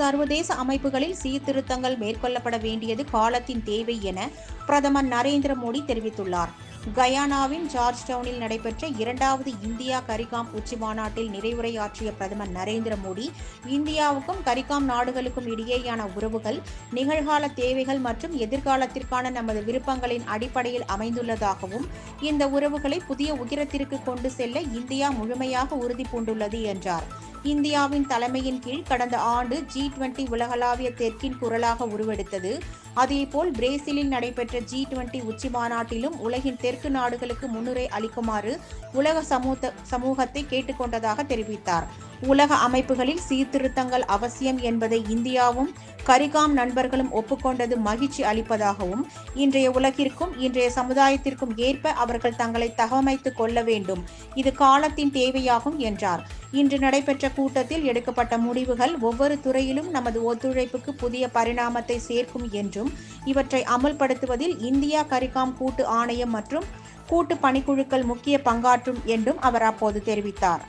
சர்வதேச அமைப்புகளில் சீர்திருத்தங்கள் மேற்கொள்ளப்பட வேண்டியது காலத்தின் தேவை என பிரதமர் நரேந்திர மோடி தெரிவித்துள்ளார். கயானாவின் ஜார்ஜ் டவுனில் நடைபெற்ற இரண்டாவது இந்தியா கரிகாம் உச்சி மாநாட்டில் நிறைவுரையாற்றிய பிரதமர் நரேந்திர மோடி இந்தியாவுக்கும் கரிகாம் நாடுகளுக்கும் இடையேயான உறவுகள் நிகழ்கால தேவைகள் மற்றும் எதிர்காலத்திற்கான நமது விருப்பங்களின் அடிப்படையில் அமைந்துள்ளதாகவும் இந்த உறவுகளை புதிய உயரத்திற்கு கொண்டு செல்ல இந்தியா முழுமையாக உறுதி பூண்டுள்ளது என்றார். இந்தியாவின் தலைமையின் கீழ் கடந்த ஆண்டு ஜி டுவெண்டி உலகளாவிய தெற்கின் குரலாக உருவெடுத்தது. அதேபோல் பிரேசிலில் நடைபெற்ற ஜி டுவெண்டி உச்சி மாநாட்டிலும் உலகின் தெற்கு நாடுகளுக்கு முன்னுரை அளிக்குமாறு உலக சமூக சமூகத்தை கேட்டுக்கொண்டதாக தெரிவித்தார். உலக அமைப்புகளில் சீர்திருத்தங்கள் அவசியம் என்பதை இந்தியாவும் கரிகாம் நண்பர்களும் ஒப்புக்கொண்டது மகிழ்ச்சி அளிப்பதாகவும் இன்றைய உலகிற்கும் இன்றைய சமுதாயத்திற்கும் ஏற்ப அவர்கள் தங்களை தகவமைத்துக் கொள்ள வேண்டும். இது காலத்தின் தேவையாகும் என்றார். இன்று நடைபெற்ற கூட்டத்தில் எடுக்கப்பட்ட முடிவுகள் ஒவ்வொரு துறையிலும் நமது ஒத்துழைப்புக்கு புதிய பரிணாமத்தை சேர்க்கும் என்றும் இவற்றை அமல்படுத்துவதில் இந்தியா கரிகாம் கூட்டு ஆணையம் மற்றும் கூட்டு பணிக்குழுக்கள் முக்கிய பங்காற்றும் என்றும் அவர் அப்போது தெரிவித்தார்.